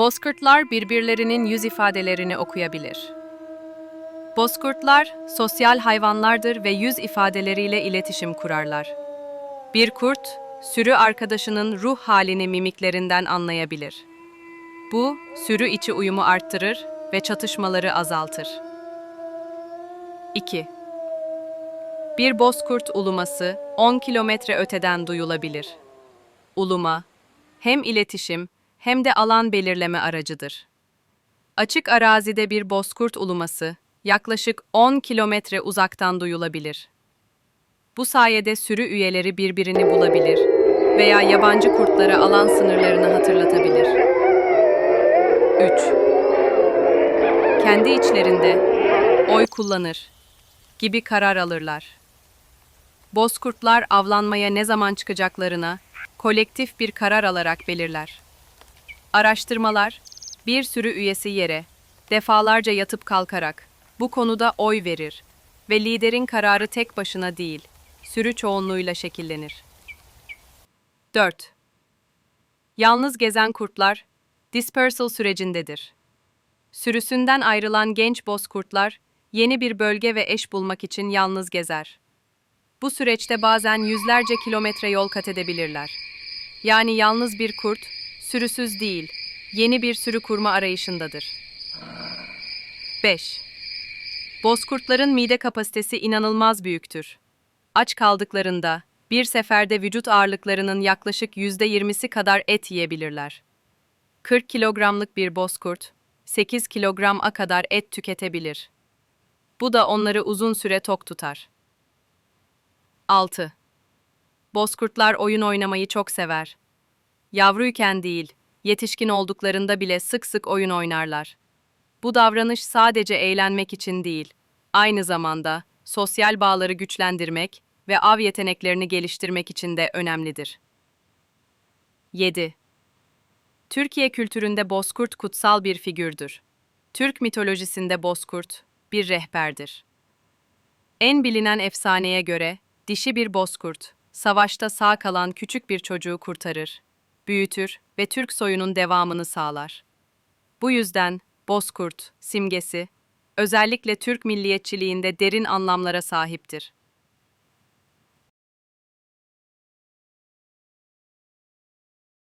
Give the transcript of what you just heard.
Bozkurtlar birbirlerinin yüz ifadelerini okuyabilir. Bozkurtlar sosyal hayvanlardır ve yüz ifadeleriyle iletişim kurarlar. Bir kurt, sürü arkadaşının ruh halini mimiklerinden anlayabilir. Bu, sürü içi uyumu arttırır ve çatışmaları azaltır. 2. Bir bozkurt uluması 10 kilometre öteden duyulabilir. Uluma, hem iletişim hem de alan belirleme aracıdır. Açık arazide bir bozkurt uluması yaklaşık 10 kilometre uzaktan duyulabilir. Bu sayede sürü üyeleri birbirini bulabilir veya yabancı kurtlara alan sınırlarını hatırlatabilir. 3. Kendi içlerinde oy kullanır gibi karar alırlar. Bozkurtlar avlanmaya ne zaman çıkacaklarına kolektif bir karar alarak belirler. Araştırmalar, bir sürü üyesi yere, defalarca yatıp kalkarak bu konuda oy verir ve liderin kararı tek başına değil, sürü çoğunluğuyla şekillenir. 4. Yalnız gezen kurtlar, dispersal sürecindedir. Sürüsünden ayrılan genç bozkurtlar, yeni bir bölge ve eş bulmak için yalnız gezer. Bu süreçte bazen yüzlerce kilometre yol kat edebilirler. Yani yalnız bir kurt, sürüsüz değil, yeni bir sürü kurma arayışındadır. 5. Bozkurtların mide kapasitesi inanılmaz büyüktür. Aç kaldıklarında, bir seferde vücut ağırlıklarının yaklaşık %20'si kadar et yiyebilirler. 40 kilogramlık bir bozkurt, 8 kilograma kadar et tüketebilir. Bu da onları uzun süre tok tutar. 6. Bozkurtlar oyun oynamayı çok sever. Yavruyken değil, yetişkin olduklarında bile sık sık oyun oynarlar. Bu davranış sadece eğlenmek için değil, aynı zamanda sosyal bağları güçlendirmek ve av yeteneklerini geliştirmek için de önemlidir. 7. Türkiye kültüründe bozkurt kutsal bir figürdür. Türk mitolojisinde bozkurt bir rehberdir. En bilinen efsaneye göre dişi bir bozkurt savaşta sağ kalan küçük bir çocuğu kurtarır, büyütür ve Türk soyunun devamını sağlar. Bu yüzden bozkurt simgesi özellikle Türk milliyetçiliğinde derin anlamlara sahiptir.